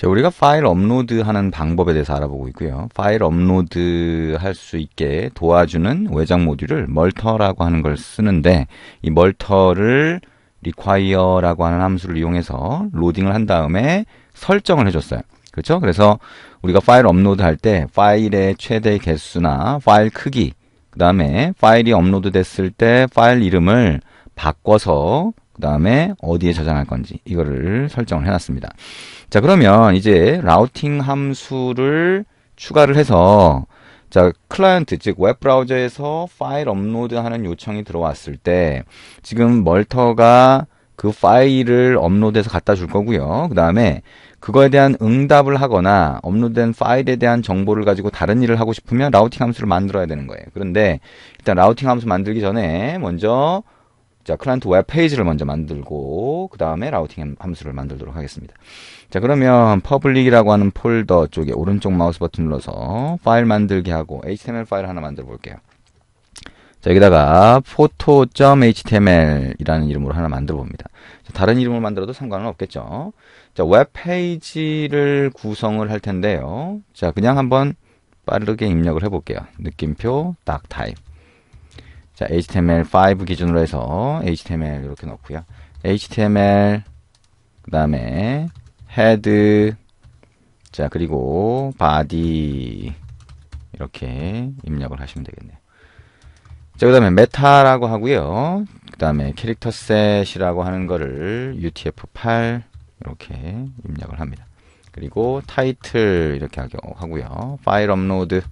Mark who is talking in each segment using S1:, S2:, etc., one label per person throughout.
S1: 자, 우리가 파일 업로드 하는 방법에 대해서 알아보고 있고요. 파일 업로드 할 수 있게 도와주는 외장 모듈을 멀터라고 하는 걸 쓰는데 이 멀터를 require라고 하는 함수를 이용해서 로딩을 한 다음에 설정을 해줬어요. 그렇죠? 그래서 우리가 파일 업로드 할 때 파일의 최대 개수나 파일 크기, 그 다음에 파일이 업로드 됐을 때 파일 이름을 바꿔서 그 다음에 어디에 저장할 건지 이거를 설정을 해놨습니다. 자 그러면 이제 라우팅 함수를 추가를 해서 자 클라이언트 즉 웹 브라우저에서 파일 업로드 하는 요청이 들어왔을 때 지금 멀터가 그 파일을 업로드해서 갖다 줄 거고요. 그 다음에 그거에 대한 응답을 하거나 업로드된 파일에 대한 정보를 가지고 다른 일을 하고 싶으면 라우팅 함수를 만들어야 되는 거예요. 그런데 일단 라우팅 함수 만들기 전에 먼저 자, 클라이언트 웹 페이지를 먼저 만들고 그 다음에 라우팅 함수를 만들도록 하겠습니다. 자, 그러면 퍼블릭이라고 하는 폴더 쪽에 오른쪽 마우스 버튼 눌러서 파일 만들기 하고 HTML 파일 하나 만들어 볼게요. 자, 여기다가 photo.html 이라는 이름으로 하나 만들어 봅니다. 다른 이름을 만들어도 상관은 없겠죠. 자, 웹 페이지를 구성을 할 텐데요. 자, 그냥 한번 빠르게 입력을 해 볼게요. 느낌표 딱 타입. 자, HTML5 기준으로 해서 HTML 이렇게 넣고요. HTML 그 다음에 헤드 자 그리고 바디 이렇게 입력을 하시면 되겠네요. 자, 그 다음에 메타라고 하고요. 그 다음에 캐릭터 셋이라고 하는 거를 UTF-8 이렇게 입력을 합니다. 그리고 타이틀 이렇게 하고요. 파일 업로드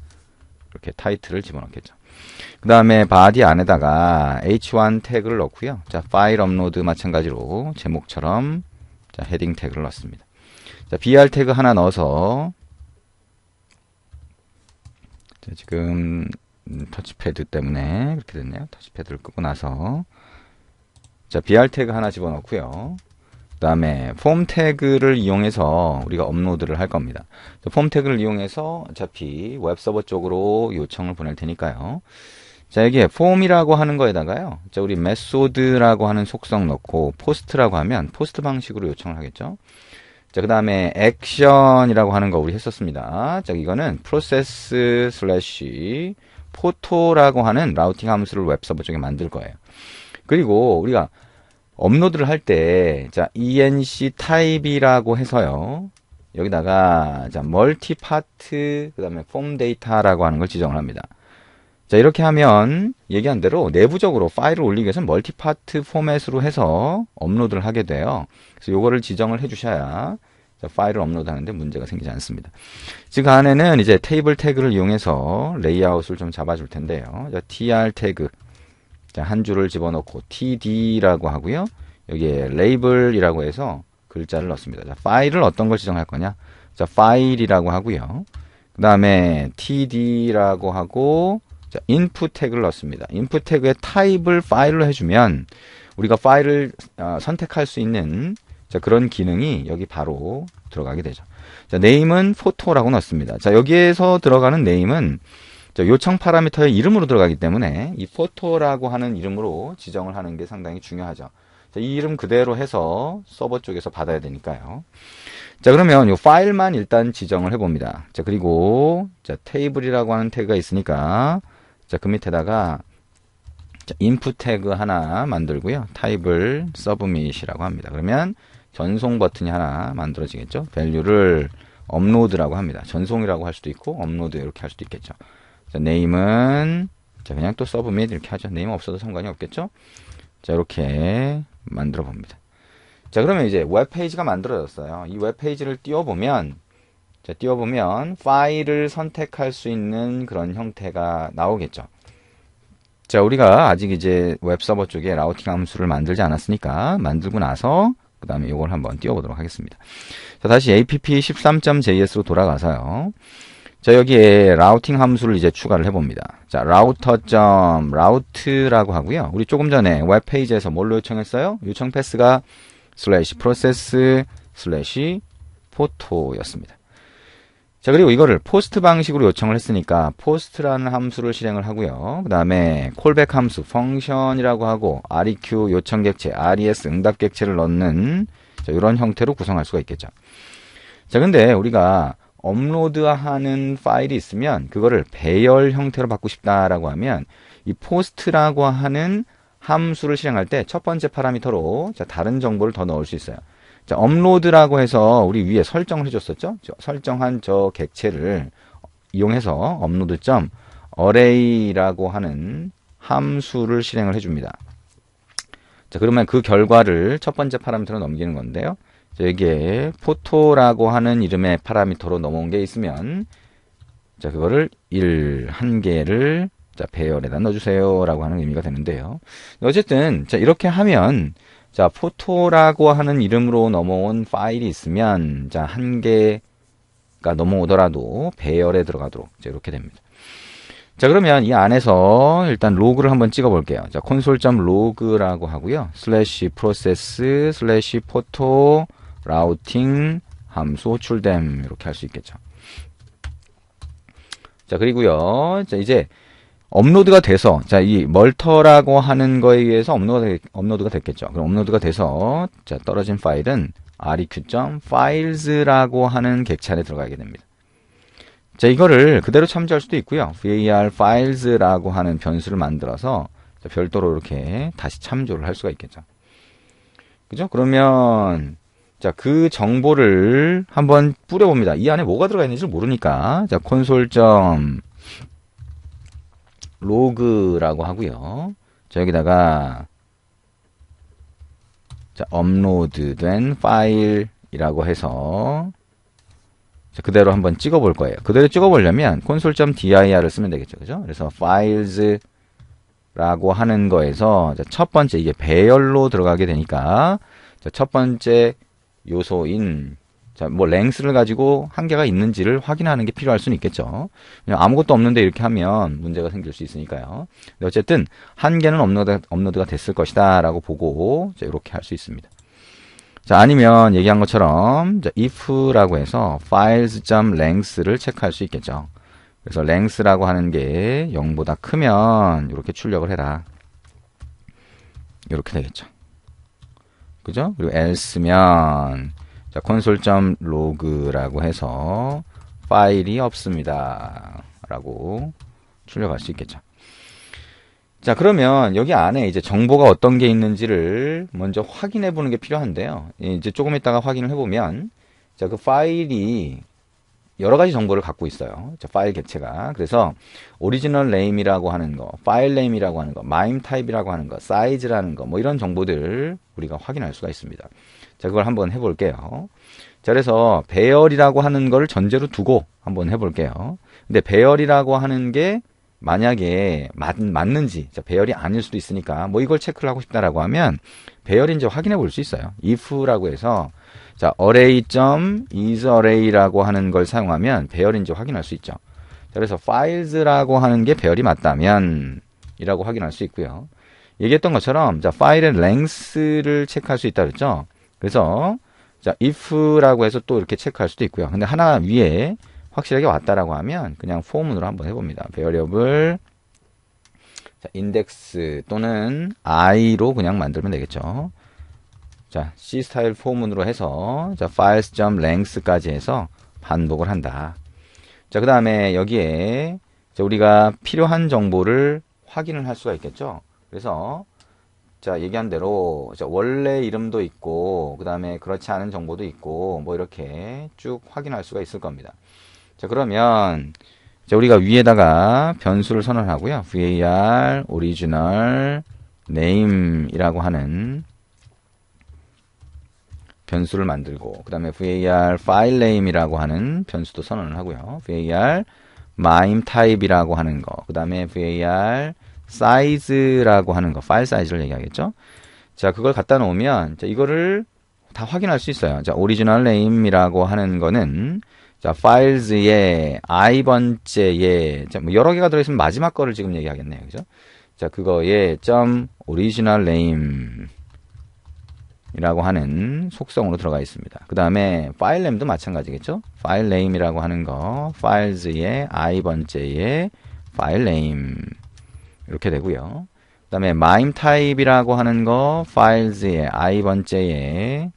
S1: 이렇게 타이틀을 집어넣겠죠. 그 다음에 바디 안에다가 h1 태그를 넣고요. 자, 파일 업로드 마찬가지로 제목처럼 자, 헤딩 태그를 넣습니다. 자, br 태그 하나 넣어서 자, 지금 음, 터치패드 때문에 그렇게 됐네요. 터치패드를 끄고 나서 자, br 태그 하나 집어넣고요. 그 다음에 폼 태그를 이용해서 우리가 업로드를 할 겁니다. 폼 태그를 이용해서 어차피 웹 서버 쪽으로 요청을 보낼 테니까요. 자, 여기에 폼이라고 하는 거에다가요. 자, 우리 메소드라고 하는 속성 넣고 포스트라고 하면 포스트 방식으로 요청을 하겠죠. 자, 그 다음에 액션이라고 하는 거 우리 했었습니다. 자, 이거는 프로세스 슬래시 포토라고 하는 라우팅 함수를 웹 서버 쪽에 만들 거예요. 그리고 우리가 업로드를 할 때, 자, enc 타입이라고 해서요. 여기다가, 자, 멀티 파트, 그 다음에 폼 데이터라고 하는 걸 지정을 합니다. 자, 이렇게 하면, 얘기한 대로 내부적으로 파일을 올리기 위해서는 멀티 파트 포맷으로 해서 업로드를 하게 돼요. 그래서 요거를 지정을 해 주셔야, 자, 파일을 업로드 하는데 문제가 생기지 않습니다. 지금 안에는 이제 테이블 태그를 이용해서 레이아웃을 좀 잡아줄 텐데요. 자, tr 태그. 자, 한 줄을 집어넣고 td라고 하고요. 여기에 레이블이라고 해서 글자를 넣습니다. 자, 파일을 어떤 걸 지정할 거냐? 자, 파일이라고 하고요. 그 다음에 td라고 하고 자, input 태그를 넣습니다. input 태그의 타입을 파일로 해주면 우리가 파일을 어, 선택할 수 있는 자, 그런 기능이 여기 바로 들어가게 되죠. 자, 네임은 포토라고 넣습니다. 자, 여기에서 들어가는 네임은 요청 파라미터의 이름으로 들어가기 때문에 이 포토라고 하는 이름으로 지정을 하는 게 상당히 중요하죠. 자, 이 이름 그대로 해서 서버 쪽에서 받아야 되니까요. 자, 그러면 이 파일만 일단 지정을 해봅니다. 자, 그리고 자, 테이블이라고 하는 태그가 있으니까 자, 그 밑에다가 자, 인풋 태그 하나 만들고요. 타입을 서브밋이라고 합니다. 그러면 전송 버튼이 하나 만들어지겠죠. 밸류를 업로드라고 합니다. 전송이라고 할 수도 있고 업로드 이렇게 할 수도 있겠죠. 자, 네임은 자, 그냥 또 서브밋 이렇게 하죠. 네임 없어도 상관이 없겠죠. 자, 이렇게 만들어 봅니다. 자, 그러면 이제 웹페이지가 만들어졌어요. 이 웹페이지를 띄워보면, 자, 띄워보면 파일을 선택할 수 있는 그런 형태가 나오겠죠. 자, 우리가 아직 이제 웹서버 쪽에 라우팅 함수를 만들지 않았으니까 만들고 나서 그 다음에 이걸 한번 띄워보도록 하겠습니다. 자, 다시 app13.js로 돌아가서요. 자, 여기에 라우팅 함수를 이제 추가를 해봅니다. 자, router.route라고 하고요. 우리 조금 전에 웹페이지에서 뭘로 요청했어요? 요청 패스가 슬래시 프로세스 슬래시 포토였습니다. 자, 그리고 이거를 포스트 방식으로 요청을 했으니까 포스트라는 함수를 실행을 하고요. 그 다음에 콜백 함수 펑션이라고 하고 req 요청 객체, res 응답 객체를 넣는 자, 이런 형태로 구성할 수가 있겠죠. 자, 근데 우리가 업로드하는 파일이 있으면 그거를 배열 형태로 받고 싶다라고 하면 이 포스트라고 하는 함수를 실행할 때 첫 번째 파라미터로 자, 다른 정보를 더 넣을 수 있어요. 자, 업로드라고 해서 우리 위에 설정을 해줬었죠? 저, 설정한 저 객체를 이용해서 업로드.점 array라고 하는 함수를 실행을 해줍니다. 자, 그러면 그 결과를 첫 번째 파라미터로 넘기는 건데요. 자, 여기에 포토라고 하는 이름의 파라미터로 넘어온 게 있으면 자, 그거를 1, 한 개를 자, 배열에다 넣어주세요. 라고 하는 의미가 되는데요. 어쨌든, 자, 이렇게 하면, 자, 포토라고 하는 이름으로 넘어온 파일이 있으면, 자, 한 개가 넘어오더라도 배열에 들어가도록, 자, 이렇게 됩니다. 자, 그러면 이 안에서 일단 로그를 한번 찍어 볼게요. 자, 콘솔.로그라고 하고요. 슬래시 프로세스 슬래시 포토 라우팅 함수 호출됨 이렇게 할 수 있겠죠. 자, 그리고요. 자, 이제 업로드가 돼서 자 이 멀터라고 하는 거에 의해서 업로드 업로드가 됐겠죠. 그럼 업로드가 돼서 자 떨어진 파일은 req.files라고 하는 객체 안에 들어가게 됩니다. 자 이거를 그대로 참조할 수도 있고요. var files라고 하는 변수를 만들어서 별도로 이렇게 다시 참조를 할 수가 있겠죠. 그죠? 그러면 자, 그 정보를 한번 뿌려봅니다. 이 안에 뭐가 들어가 있는지 모르니까 자, 콘솔. 로그라고 하고요. 자, 여기다가 자, 업로드된 파일이라고 해서 자, 그대로 한번 찍어 볼 거예요. 그대로 찍어 보려면 console.dir을 쓰면 되겠죠. 그죠? 그래서 files라고 하는 거에서 자, 첫 번째 이게 배열로 들어가게 되니까 자, 첫 번째 요소인 자, 뭐 랭스를 가지고 한계가 있는지를 확인하는 게 필요할 수는 있겠죠. 아무것도 없는데 이렇게 하면 문제가 생길 수 있으니까요. 어쨌든 한계는 업로드, 업로드가 됐을 것이다 라고 보고 자, 이렇게 할 수 있습니다. 자, 아니면 얘기한 것처럼 자, if라고 해서 files.length를 체크할 수 있겠죠. 그래서 length라고 하는 게 0보다 크면 이렇게 출력을 해라. 이렇게 되겠죠. 그죠? 그리고 else면 자, console.log라고 해서 파일이 없습니다. 라고 출력할 수 있겠죠. 자, 그러면 여기 안에 이제 정보가 어떤 게 있는지를 먼저 확인해 보는 게 필요한데요. 이제 조금 있다가 확인을 해보면, 자, 그 파일이 여러 가지 정보를 갖고 있어요. 자, 파일 객체가. 그래서 오리지널 네임이라고 하는 거, 파일 네임이라고 하는 거, 마임 타입이라고 하는 거, 사이즈라는 거, 뭐 이런 정보들 우리가 확인할 수가 있습니다. 자, 그걸 한번 해볼게요. 자, 그래서 배열이라고 하는 걸 전제로 두고 한번 해볼게요. 근데 배열이라고 하는 게 만약에 맞, 맞는지, 자, 배열이 아닐 수도 있으니까 뭐 이걸 체크를 하고 싶다라고 하면 배열인지 확인해 볼 수 있어요. if라고 해서 자, array.isArray라고 하는 걸 사용하면 배열인지 확인할 수 있죠. 자, 그래서 files라고 하는 게 배열이 맞다면 이라고 확인할 수 있고요. 얘기했던 것처럼 자, 파일의 length를 체크할 수 있다 그랬죠. 그래서 자 if라고 해서 또 이렇게 체크할 수도 있고요. 근데 하나 위에 확실하게 왔다라고 하면 그냥 포문으로 한번 해봅니다. variable 자, 인덱스 또는 i로 그냥 만들면 되겠죠. 자, C 스타일 포문으로 해서 자, files.length까지 해서 반복을 한다. 자, 그다음에 여기에 우리가 필요한 정보를 확인을 할 수가 있겠죠. 그래서 자, 얘기한 대로 원래 이름도 있고 그다음에 그렇지 않은 정보도 있고 뭐 이렇게 쭉 확인할 수가 있을 겁니다. 자, 그러면 자, 우리가 위에다가 변수를 선언하고요. var original name이라고 하는 변수를 만들고 그다음에 var file name이라고 하는 변수도 선언을 하고요. var mime type이라고 하는 거. 그다음에 var 사이즈라고 하는 거, 파일 사이즈를 얘기하겠죠. 자, 그걸 갖다 놓으면 자, 이거를 다 확인할 수 있어요. 자, 오리지널 네임이라고 하는 거는 자, 파일즈의 i 번째에 자, 뭐 여러 개가 들어 있으면 마지막 거를 지금 얘기하겠네요. 그죠? 자, 그거에 점 오리지널 네임 이라고 하는 속성으로 들어가 있습니다. 그 다음에 파일 네임도 마찬가지겠죠? 파일 네임이라고 하는 거, 파일즈의 i 번째에 파일 네임 이렇게 되고요. 그 다음에 mime type이라고 하는 거 files의 i 번째에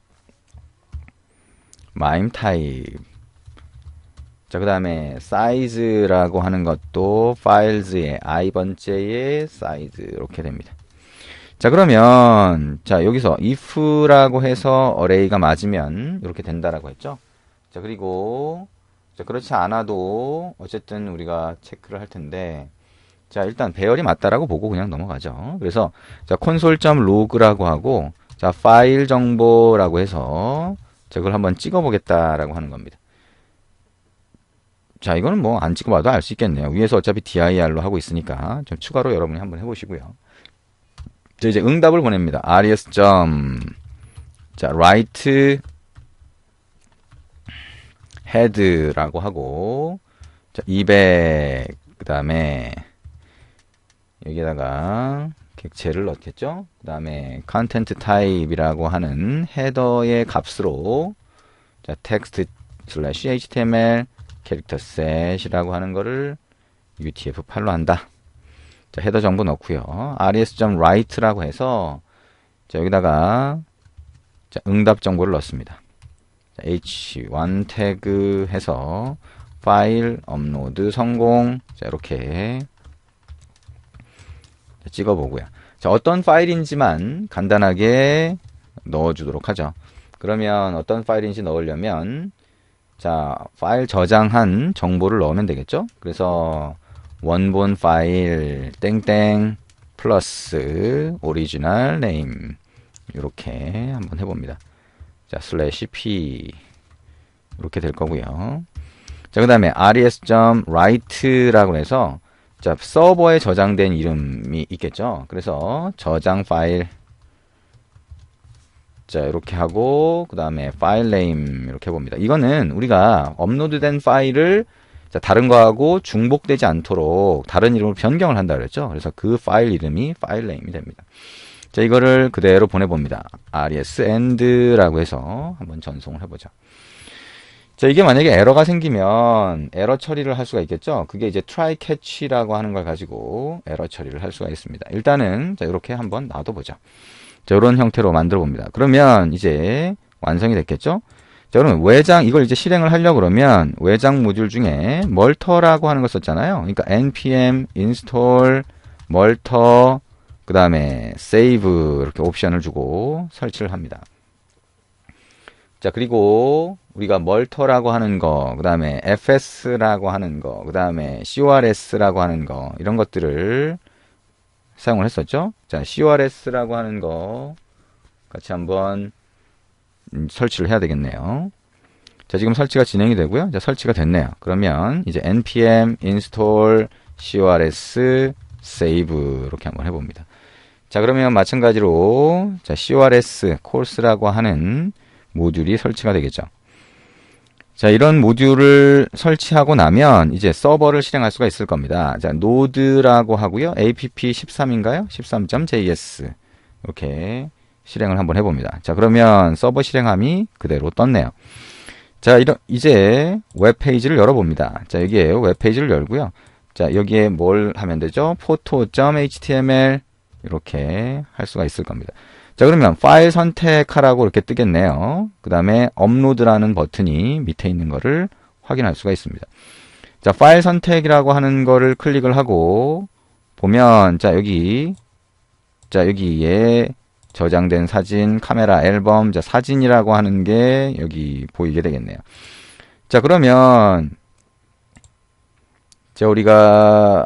S1: mime type. 자, 그 다음에 size라고 하는 것도 files의 i번째의 size 이렇게 됩니다. 자, 그러면 자, 여기서 if라고 해서 array가 맞으면 이렇게 된다라고 했죠. 자, 그리고 자, 그렇지 않아도 어쨌든 우리가 체크를 할 텐데 자, 일단 배열이 맞다라고 보고 그냥 넘어가죠. 그래서 자, console.log라고 하고 자, 파일 정보라고 해서 자, 그걸 한번 찍어 보겠다라고 하는 겁니다. 자, 이거는 뭐 안 찍어봐도 알 수 있겠네요. 위에서 어차피 dir로 하고 있으니까 좀 추가로 여러분이 한번 해보시고요. 자, 이제 응답을 보냅니다. res. 자, write head라고 하고 자, 200 그 다음에 여기다가 객체를 넣겠죠. 그 다음에 content type이라고 하는 헤더의 값으로 자, text slash html 캐릭터 셋이라고 하는 거를 utf8로 한다. 자, 헤더 정보 넣고요. res.write라고 해서 자, 여기다가 자, 응답 정보를 넣습니다. 자, h1 태그 해서 파일 업로드 성공. 자, 이렇게 찍어 보고요. 자, 어떤 파일인지만 간단하게 넣어 주도록 하죠. 그러면 어떤 파일인지 넣으려면 자, 파일 저장한 정보를 넣으면 되겠죠? 그래서 원본 파일 땡땡 플러스 오리지널 네임 이렇게 한번 해봅니다. 자, 슬래시 p 이렇게 될 거고요. 자, 그 다음에 res.write라고 해서 자, 서버에 저장된 이름이 있겠죠. 그래서 저장 파일 자, 이렇게 하고 그 다음에 파일 네임 이렇게 해봅니다. 이거는 우리가 업로드된 파일을 자, 다른 거하고 중복되지 않도록 다른 이름으로 변경을 한다 그랬죠. 그래서 그 파일 이름이 파일 네임이 됩니다. 자, 이거를 그대로 보내봅니다. res end라고 해서 한번 전송을 해보죠. 자, 이게 만약에 에러가 생기면 에러 처리를 할 수가 있겠죠. 그게 이제 try catch라고 하는 걸 가지고 에러 처리를 할 수가 있습니다. 일단은 자, 이렇게 한번 놔둬 보죠. 자, 이런 형태로 만들어 봅니다. 그러면 이제 완성이 됐겠죠? 자, 그러면 외장, 이걸 이제 실행을 하려고 그러면 외장 모듈 중에 멀터라고 하는 걸 썼잖아요. 그러니까 npm install 멀터 그 다음에 save 이렇게 옵션을 주고 설치를 합니다. 자, 그리고 우리가 멀터라고 하는 거, 그 다음에 fs라고 하는 거, 그 다음에 crs라고 하는 거, 이런 것들을 사용을 했었죠. 자, CRS라고 하는 거 같이 한번 음, 설치를 해야 되겠네요. 자, 지금 설치가 진행이 되고요. 자, 설치가 됐네요. 그러면 이제 npm install crs save 이렇게 한번 해봅니다. 자, 그러면 마찬가지로 자, crs course라고 하는 모듈이 설치가 되겠죠. 자, 이런 모듈을 설치하고 나면 이제 서버를 실행할 수가 있을 겁니다. 자, 노드라고 하고요. app13인가요? 13.js. 이렇게 실행을 한번 해봅니다. 자, 그러면 서버 실행함이 그대로 떴네요. 자, 이런, 이제 웹페이지를 열어봅니다. 자, 여기에 웹페이지를 열고요. 자, 여기에 뭘 하면 되죠? photo.html 이렇게 할 수가 있을 겁니다. 자, 그러면 파일 선택하라고 이렇게 뜨겠네요. 그 다음에 업로드라는 버튼이 밑에 있는 거를 확인할 수가 있습니다. 자, 파일 선택이라고 하는 거를 클릭을 하고 보면 자, 여기 자, 여기에 저장된 사진, 카메라 앨범, 자, 사진이라고 하는 게 여기 보이게 되겠네요. 자, 그러면 자, 우리가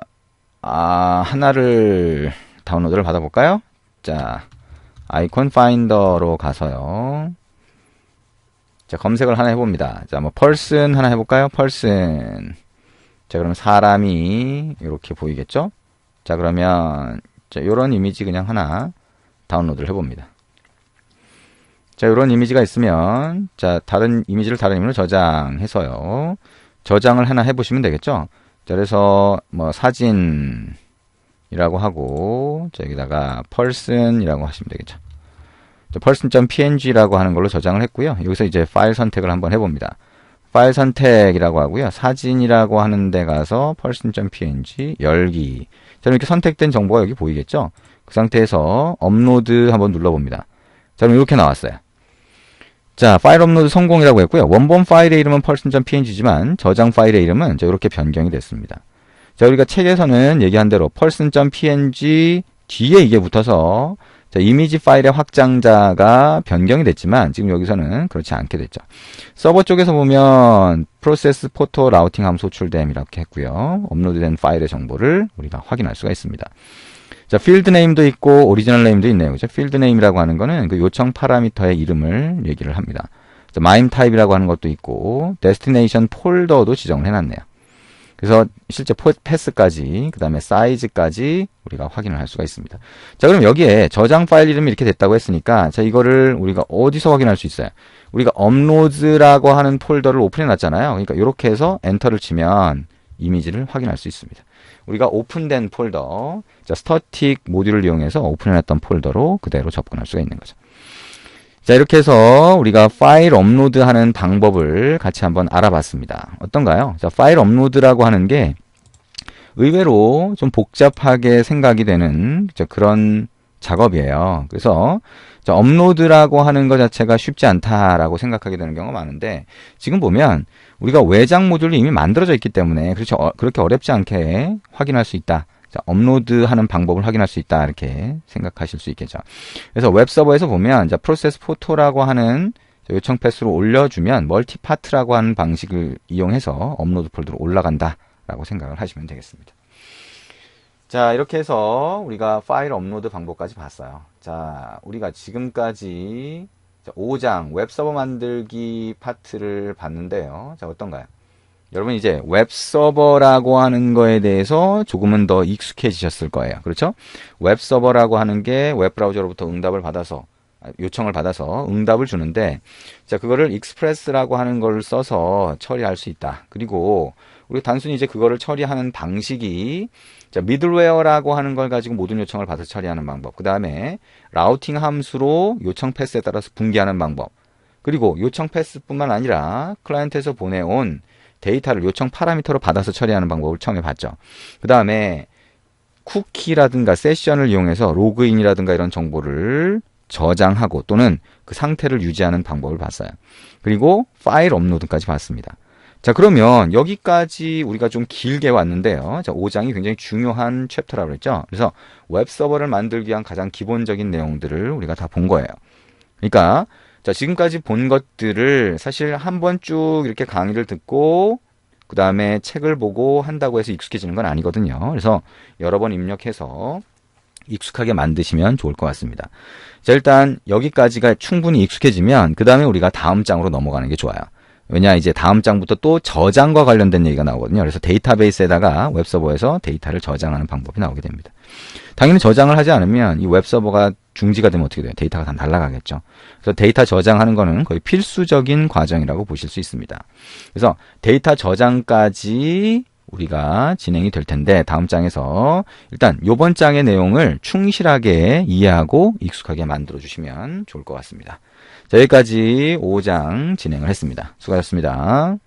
S1: 아, 하나를 다운로드를 받아볼까요? 자, 아이콘 파인더로 가서요. 자, 검색을 하나 해봅니다. 자, 뭐, 펄슨 하나 해볼까요? 펄슨. 자, 그럼 사람이 이렇게 보이겠죠? 자, 그러면, 자, 요런 이미지 그냥 하나 다운로드를 해봅니다. 자, 요런 이미지가 있으면, 자, 다른 이미지를 다른 이미지로 저장해서요. 저장을 하나 해보시면 되겠죠? 자, 그래서, 뭐, 사진, 이라고 하고 자, 여기다가 person이라고 하시면 되겠죠. person.png라고 하는 걸로 저장을 했고요. 여기서 이제 파일 선택을 한번 해봅니다. 파일 선택이라고 하고요. 사진이라고 하는 데 가서 person.png 열기. 자, 이렇게 선택된 정보가 여기 보이겠죠? 그 상태에서 업로드 한번 눌러봅니다. 자, 그럼 이렇게 나왔어요. 자, 파일 업로드 성공이라고 했고요. 원본 파일의 이름은 person.png지만 저장 파일의 이름은 자, 이렇게 변경이 됐습니다. 자, 우리가 책에서는 얘기한 대로 person.png 뒤에 이게 붙어서 자, 이미지 파일의 확장자가 변경이 됐지만 지금 여기서는 그렇지 않게 됐죠. 서버 쪽에서 보면 프로세스 포토 라우팅 함 소출됨 이렇게 했고요. 업로드된 파일의 정보를 우리가 확인할 수가 있습니다. 자, 필드 네임도 있고 오리지널 네임도 있네요. 그죠? 필드 네임이라고 하는 거는 그 요청 파라미터의 이름을 얘기를 합니다. 자, 마임 타입이라고 하는 것도 있고 데스티네이션 폴더도 지정을 해놨네요. 그래서 실제 포, 패스까지 그 다음에 사이즈까지 우리가 확인을 할 수가 있습니다. 자, 그럼 여기에 저장 파일 이름이 이렇게 됐다고 했으니까 자, 이거를 우리가 어디서 확인할 수 있어요? 우리가 업로드라고 하는 폴더를 오픈해 놨잖아요. 그러니까 이렇게 해서 엔터를 치면 이미지를 확인할 수 있습니다. 우리가 오픈된 폴더, 자, 스터틱 모듈을 이용해서 오픈해 놨던 폴더로 그대로 접근할 수가 있는 거죠. 자, 이렇게 해서 우리가 파일 업로드하는 방법을 같이 한번 알아봤습니다. 어떤가요? 자, 파일 업로드라고 하는 게 의외로 좀 복잡하게 생각이 되는 그런 작업이에요. 그래서 자, 업로드라고 하는 것 자체가 쉽지 않다라고 생각하게 되는 경우가 많은데 지금 보면 우리가 외장 모듈이 이미 만들어져 있기 때문에 어, 그렇게 어렵지 않게 확인할 수 있다. 자, 업로드하는 방법을 확인할 수 있다 이렇게 생각하실 수 있겠죠. 그래서 웹 서버에서 보면 자, 프로세스 포토라고 하는 요청 패스로 올려주면 멀티 파트라고 하는 방식을 이용해서 업로드 폴더로 올라간다라고 생각을 하시면 되겠습니다. 자, 이렇게 해서 우리가 파일 업로드 방법까지 봤어요. 자, 우리가 지금까지 5장 웹서버 만들기 파트를 봤는데요. 자, 어떤가요? 여러분 이제 웹 서버라고 하는 거에 대해서 조금은 더 익숙해지셨을 거예요. 그렇죠? 웹 서버라고 하는 게 웹 브라우저로부터 응답을 받아서 아, 요청을 받아서 응답을 주는데 자, 그거를 익스프레스라고 하는 걸 써서 처리할 수 있다. 그리고 우리 단순히 이제 그거를 처리하는 방식이 자, 미들웨어라고 하는 걸 가지고 모든 요청을 받아 처리하는 방법. 그 다음에 라우팅 함수로 요청 패스에 따라서 분기하는 방법. 그리고 요청 패스뿐만 아니라 클라이언트에서 보내온 데이터를 요청 파라미터로 받아서 처리하는 방법을 처음에 봤죠. 그 다음에 쿠키라든가 세션을 이용해서 로그인이라든가 이런 정보를 저장하고 또는 그 상태를 유지하는 방법을 봤어요. 그리고 파일 업로드까지 봤습니다. 자, 그러면 여기까지 우리가 좀 길게 왔는데요. 자, 5장이 굉장히 중요한 챕터라고 그랬죠. 그래서 웹 서버를 만들기 위한 가장 기본적인 내용들을 우리가 다 본 거예요. 그러니까 자, 지금까지 본 것들을 사실 한 번 쭉 이렇게 강의를 듣고 그 다음에 책을 보고 한다고 해서 익숙해지는 건 아니거든요. 그래서 여러 번 입력해서 익숙하게 만드시면 좋을 것 같습니다. 자, 일단 여기까지가 충분히 익숙해지면 그 다음에 우리가 다음 장으로 넘어가는 게 좋아요. 왜냐 이제 다음 장부터 또 저장과 관련된 얘기가 나오거든요. 그래서 데이터베이스에다가 웹서버에서 데이터를 저장하는 방법이 나오게 됩니다. 당연히 저장을 하지 않으면 이 웹서버가 중지가 되면 어떻게 돼요? 데이터가 다 날아가겠죠. 그래서 데이터 저장하는 거는 거의 필수적인 과정이라고 보실 수 있습니다. 그래서 데이터 저장까지 우리가 진행이 될 텐데 다음 장에서 일단 요번 장의 내용을 충실하게 이해하고 익숙하게 만들어 주시면 좋을 것 같습니다. 자, 여기까지 5장 진행을 했습니다. 수고하셨습니다.